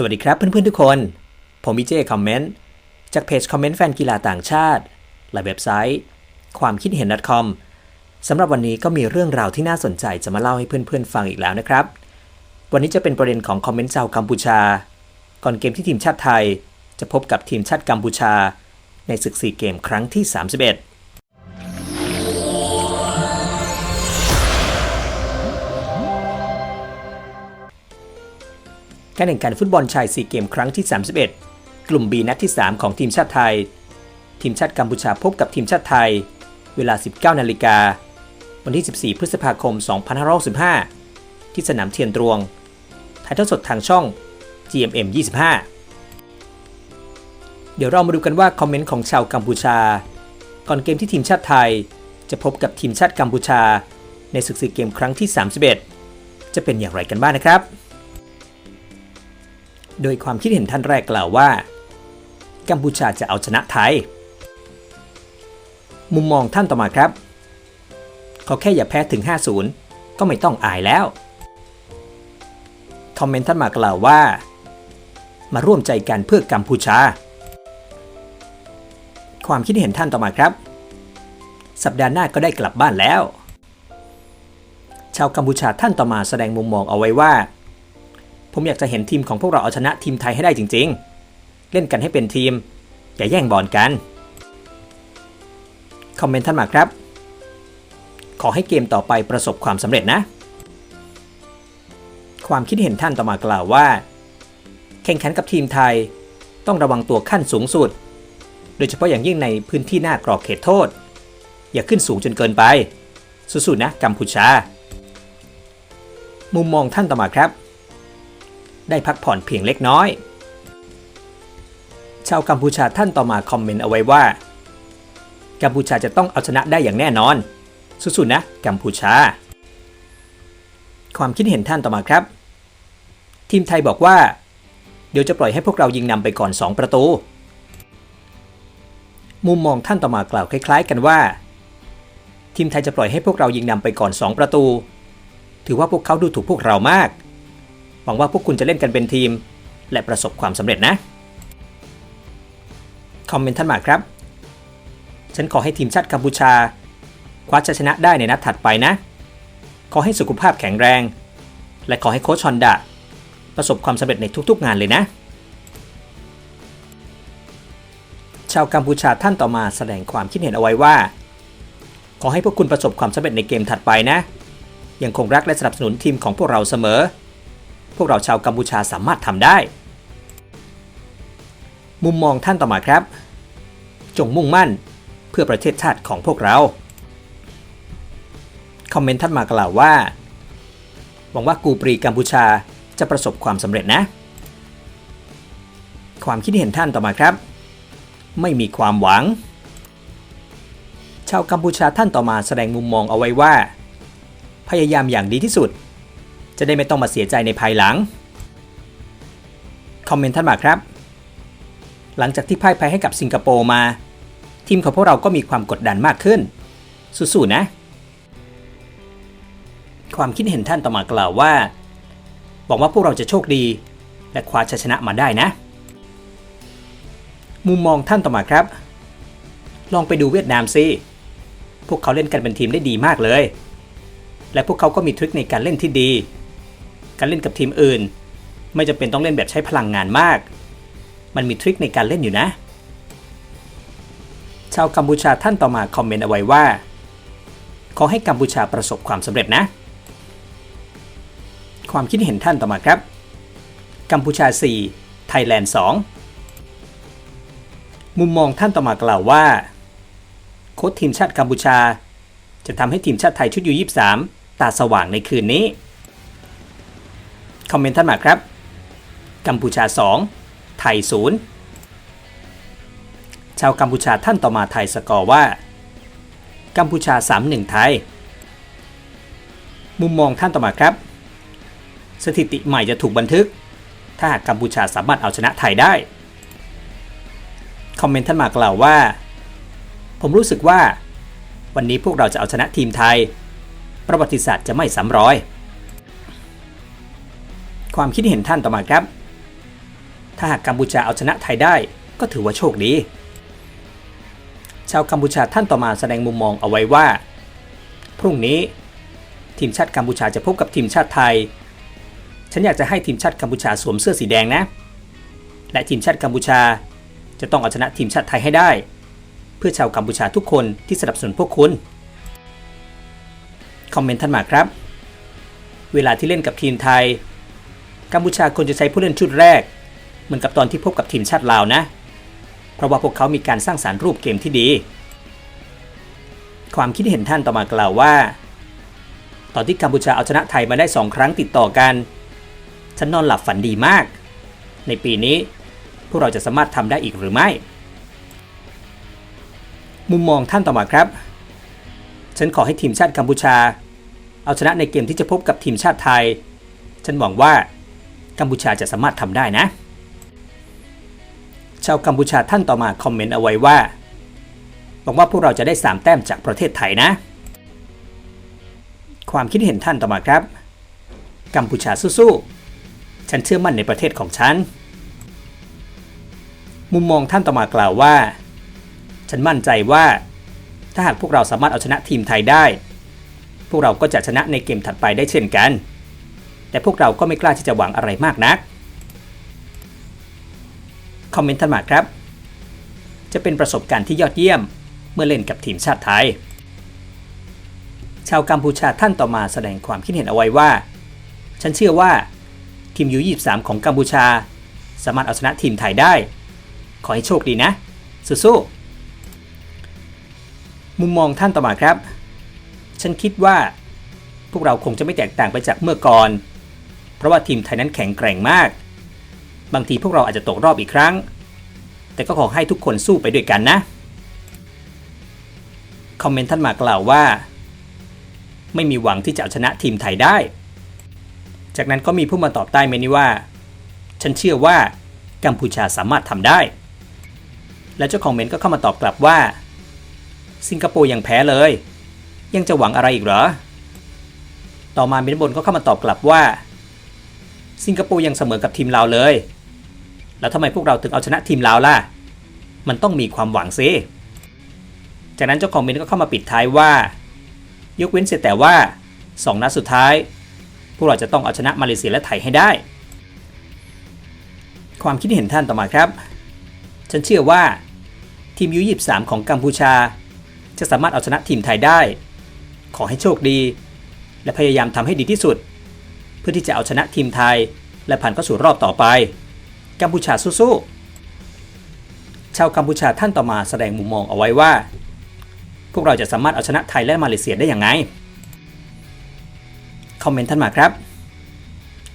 สวัสดีครับเพื่อนๆทุกคน ผมพีเจคอมเมนต์จากเพจคอมเมนต์แฟนกีฬาต่างชาติ และเว็บไซต์ ความคิดเห็น .com สำหรับวันนี้ก็มีเรื่องราวที่น่าสนใจจะมาเล่าให้เพื่อนๆฟังอีกแล้วนะครับ วันนี้จะเป็นประเด็นของคอมเมนต์ชาวกัมพูชา ก่อนเกมที่ทีมชาติไทย จะพบกับทีมชาติกัมพูชา ในศึกซีเกมครั้งที่ 31 การแข่งขันฟุตบอลชายซีเกมครั้งที่ 31 กลุ่ม B นัดที่ 3 ของทีมชาติไทย ทีมชาติกัมพูชาพบกับทีมชาติไทย เวลา 19 นาฬิกา วันที่ 14 พฤษภาคม 2565 ที่สนามเทียนตรวง ถ่ายทอดสดทางช่อง GMM 25 เดี๋ยวเรามาดูกันว่าคอมเมนต์ของชาวกัมพูชา ก่อนเกมที่ทีมชาติไทย จะพบกับทีมชาติกัมพูชา ในศึกซีเกมครั้งที่ 31 จะเป็นอย่างไรกันบ้างนะครับ โดยความคิดเห็นท่านแรกกล่าวว่า กัมพูชาจะเอาชนะไทย มุมมองท่านต่อมาครับเขาแค่อย่าแพ้ถึง 50 ก็ไม่ต้องอายแล้ว คอมเมนต์ท่านมากล่าวว่า มาร่วมใจกันเพื่อกัมพูชา ความคิดเห็นท่านต่อมาครับ สัปดาห์หน้าก็ได้กลับบ้านแล้ว ชาวกัมพูชาท่านต่อมาแสดงมุมมองเอาไว้ว่า ผมอยากจะเห็นทีมของพวกเราเอาชนะทีมไทยให้ได้จริง ๆ เล่นกันให้เป็นทีม อย่าแย่งบอลกัน คอมเมนต์ท่านมาครับ ขอให้เกมต่อไปประสบความสำเร็จนะ ความคิดเห็นท่านต่อมากล่าวว่า แข่งขันกับทีมไทย ต้องระวังตัวขั้นสูงสุด โดยเฉพาะอย่างยิ่งในพื้นที่หน้ากรอบเขตโทษ อย่าขึ้นสูงจนเกินไปสู้ๆนะกัมพูชา มุมมองท่านต่อมาครับ ได้พักผ่อนเพียงเล็กน้อย ชาวกัมพูชาท่านต่อมาคอมเมนต์เอาไว้ว่า กัมพูชาจะต้องเอาชนะได้อย่างแน่นอน สู้ๆนะ กัมพูชา ความคิดเห็นท่านต่อมาครับ ทีมไทยบอกว่า เดี๋ยวจะปล่อยให้พวกเรายิงนำไปก่อน 2 ประตู มุมมองท่านต่อมากล่าวคล้าย ๆ กันว่า ทีมไทยจะปล่อยให้พวกเรายิงนำไปก่อน 2 ประตู ถือว่าพวกเขาดูถูกพวกเรามาก หวังว่าพวกคุณจะเล่นกันเป็นทีม และประสบความสำเร็จนะ คอมเมนต์ท่านมาครับ ฉันขอให้ทีมชาติกัมพูชา คว้าชัยชนะได้ในนัดถัดไปนะ ขอให้สุขภาพแข็งแรง และขอให้โค้ชฮอนดะประสบความสำเร็จในทุกๆงานเลยนะชาวกัมพูชาท่านต่อมาแสดงความคิดเห็นเอาไว้ว่า ขอให้พวกคุณประสบความสำเร็จในเกมถัดไปนะ ยังคงรักและสนับสนุนทีมของพวกเราเสมอ พวกเราชาวกัมพูชาสามารถทำได้ มุมมองท่านต่อมาครับ จงมุ่งมั่นเพื่อประเทศชาติของพวกเรา คอมเมนต์ท่านมากล่าวว่า หวังว่ากูปรีกัมพูชาจะประสบความสำเร็จนะ ความคิดเห็นท่านต่อมาครับ ไม่มีความหวัง ชาวกัมพูชาท่านต่อมาแสดงมุมมองเอาไว้ว่า พยายามอย่างดีที่สุด จะได้ไม่ต้องมาเสียใจในภายหลัง คอมเมนต์ท่านมาครับ หลังจากที่พ่ายแพ้ให้กับสิงคโปร์มา ทีมของพวกเราก็มีความกดดันมากขึ้น สู้ๆนะ ความคิดเห็นท่านต่อมากล่าวว่าหวังว่าพวกเราจะโชคดี และคว้าชัยชนะมาได้นะ มุมมองท่านต่อมาครับ ลองไปดูเวียดนามสิพวกเขาเล่นกันเป็นทีมได้ดีมากเลย และพวกเขาก็มีทริคในการเล่นที่ดี การเล่นกับทีมอื่น ไม่จำเป็นต้องเล่นแบบใช้พลังงานมาก มันมีทริคในการเล่นอยู่นะ ชาวกัมพูชาท่านต่อมาคอมเมนต์เอาไว้ว่า ขอให้กัมพูชาประสบความสำเร็จนะ ความคิดเห็นท่านต่อมาครับ กัมพูชา 4 ไทยแลนด์ 2 มุมมองท่านต่อมากล่าวว่า โค้ชทีมชาติกัมพูชา จะทำให้ทีมชาติไทยชุดยู23ตาสว่างในคืนนี้ คอมเมนต์ท่านมาครับ กัมพูชา 2 ไทย 0 ชาวกัมพูชาท่านต่อมาไทยสกอร์ว่า กัมพูชา 3-1 ไทย มุมมองท่านต่อมาครับ สถิติใหม่จะถูกบันทึก ถ้าหากกัมพูชาสามารถเอาชนะไทยได้ คอมเมนต์ท่านมากล่าวว่า ผมรู้สึกว่า วันนี้พวกเราจะเอาชนะทีมไทย ประวัติศาสตร์จะไม่ซ้ำรอย ความคิดเห็นท่านต่อมาครับ ถ้าหากกัมพูชาเอาชนะไทยได้ก็ถือว่าโชคดี ชาวกัมพูชาท่านต่อมาแสดงมุมมองเอาไว้ว่า พรุ่งนี้ ทีมชาติกัมพูชาจะพบกับทีมชาติไทย ฉันอยากจะให้ทีมชาติกัมพูชาสวมเสื้อสีแดงนะ และทีมชาติกัมพูชาจะต้องเอาชนะทีมชาติไทยให้ได้ เพื่อชาวกัมพูชาทุกคนที่สนับสนุนพวกคุณ คอมเมนต์ท่านมาครับ เวลาที่เล่นกับทีมไทย กัมพูชาควรจะใช้ผู้เล่นชุดแรก เหมือนกับตอนที่พบกับทีมชาติลาวนะ เพราะว่าพวกเขามีการสร้างสารรค์รูปเกมที่ดี ความคิดเห็นท่านต่อมากล่าวว่า ตอนที่กัมพูชาเอาชนะไทยมาได้สองครั้งติดต่อกัน ฉันนอนหลับฝันดีมาก ในปีนี้พวกเราจะสามารถทำได้อีกหรือไม่ มุมมองท่านต่อมาครับ ฉันขอให้ทีมชาติกัมพูชา เอาชนะในเกมที่จะพบกับทีมชาติไทย ฉันหวังว่า กัมพูชาจะสามารถทำได้นะ ชาวกัมพูชาท่านต่อมาคอมเมนต์เอาไว้ว่าหวังว่าพวกเราจะได้ 3 แต้มจากประเทศไทยนะ ความคิดเห็นท่านต่อมาครับ กัมพูชาสู้ๆ ฉันเชื่อมั่นในประเทศของฉัน มุมมองท่านต่อมากล่าวว่า ฉันมั่นใจว่า ถ้าหากพวกเราสามารถเอาชนะทีมไทยได้ พวกเราก็จะชนะในเกมถัดไปได้เช่นกัน แต่พวกเราก็ไม่กล้าที่จะหวังอะไรมากนัก คอมเมนต์ท่านมาครับ จะเป็นประสบการณ์ที่ยอดเยี่ยมเมื่อเล่นกับทีมชาติไทย ชาวกัมพูชาท่านต่อมาแสดงความคิดเห็นเอาไว้ว่า ฉันเชื่อว่าทีมยู23ของกัมพูชา สามารถเอาชนะทีมไทยได้ ขอให้โชคดีนะ สู้ๆ มุมมองท่านต่อมาครับ ฉันคิดว่าพวกเราคงจะไม่แตกต่างไปจากเมื่อก่อน เพราะว่าทีมไทยนั้นแข็งแกร่งมาก บางทีพวกเราอาจจะตกรอบอีกครั้ง แต่ก็ขอให้ทุกคนสู้ไปด้วยกันนะ คอมเมนต์ท่านมากล่าวว่า ไม่มีหวังที่จะเอาชนะทีมไทยได้ จากนั้นก็มีผู้มาตอบใต้เมนี้ว่า ฉันเชื่อว่ากัมพูชาสามารถทำได้ และเจ้าของเมนก็เข้ามาตอบกลับว่า สิงคโปร์ยังแพ้เลย ยังจะหวังอะไรอีกเหรอ ต่อมาเมนบนก็เข้ามาตอบกลับว่า สิงคโปร์ยังเสมอกับทีมลาวเลย แล้วทำไมพวกเราถึงเอาชนะทีมลาวล่ะ มันต้องมีความหวังซิจากนั้นเจ้าของเมนก็เข้ามาปิดท้ายว่า ยกเว้นเสียแต่ว่า 2 นัดสุดท้าย พวกเราจะต้องเอาชนะมาเลเซียและไทยให้ได้ ความคิดเห็นท่านต่อมาครับ ฉันเชื่อว่าทีมยู23ของกัมพูชา จะสามารถเอาชนะทีมไทยได้ ขอให้โชคดี และพยายามทำให้ดีที่สุด พื่อที่จะเอาชนะทีมไทย และผ่านเข้าสู่รอบต่อไป กัมพูชาสู้ๆชาวกัมพูชาท่านต่อมาแสดงมุมมองเอาไว้ว่า พวกเราจะสามารถเอาชนะไทยและมาเลเซียได้อย่างไงคอมเมนต์ท่านมาครับ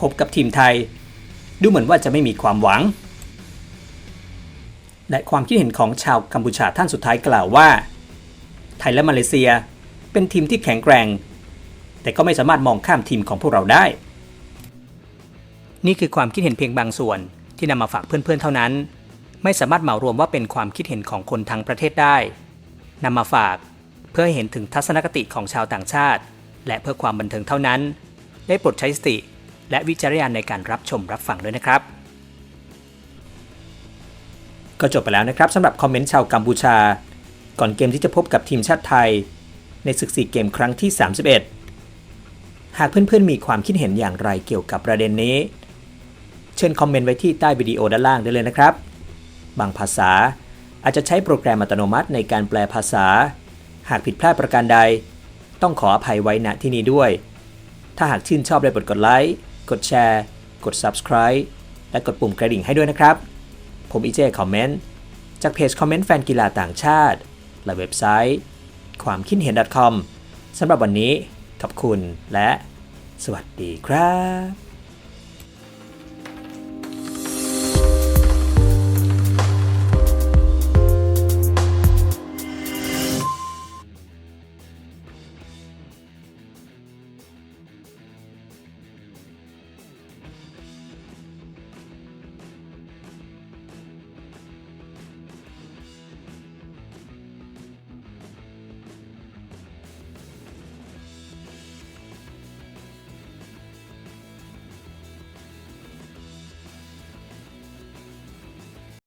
พบกับทีมไทย ดูเหมือนว่าจะไม่มีความหวัง และความคิดเห็นของชาวกัมพูชาท่านสุดท้ายกล่าวว่า ไทยและมาเลเซียเป็นทีมที่แข็งแกร่ง แต่ก็ไม่สามารถมองข้ามทีมของพวกเราได้ นี่คือความคิดเห็นเพียงบางส่วนที่นำมาฝากเพื่อนๆเท่านั้น ไม่สามารถเหมารวมว่าเป็นความคิดเห็นของคนทั้งประเทศได้นำมาฝากเพื่อให้เห็นถึงทัศนคติของชาวต่างชาติ และเพื่อความบันเทิงเท่านั้น ได้โปรดใช้สติ และวิจารณญาณในการรับชมรับฟังด้วยนะครับ ก็จบไปแล้วนะครับสำหรับคอมเมนต์ชาวกัมพูชา ก่อนเกมที่จะพบกับทีมชาติไทย ในศึก4เกมครั้งที่ 31 หากเพื่อนๆมีความคิดเห็นอย่างไรเกี่ยวกับประเด็นนี้ เชิญคอมเมนต์ไว้ที่ใต้วิดีโอด้านล่างได้เลยนะครับ บางภาษาอาจจะใช้โปรแกรมอัตโนมัติในการแปลภาษา หากผิดพลาดประการใด ต้องขออภัยไว้ณที่นี้ด้วย ถ้าหากชื่นชอบได้โปรดกดไลค์ กดแชร์ กด Subscribe และกดปุ่มกระดิ่งให้ด้วยนะครับ ผมอีเจคอมเมนต์จากเพจคอมเมนต์แฟนกีฬาต่างชาติ และเว็บไซต์ ความคิดเห็น .com สำหรับวันนี้ขอบคุณและ สวัสดีครับ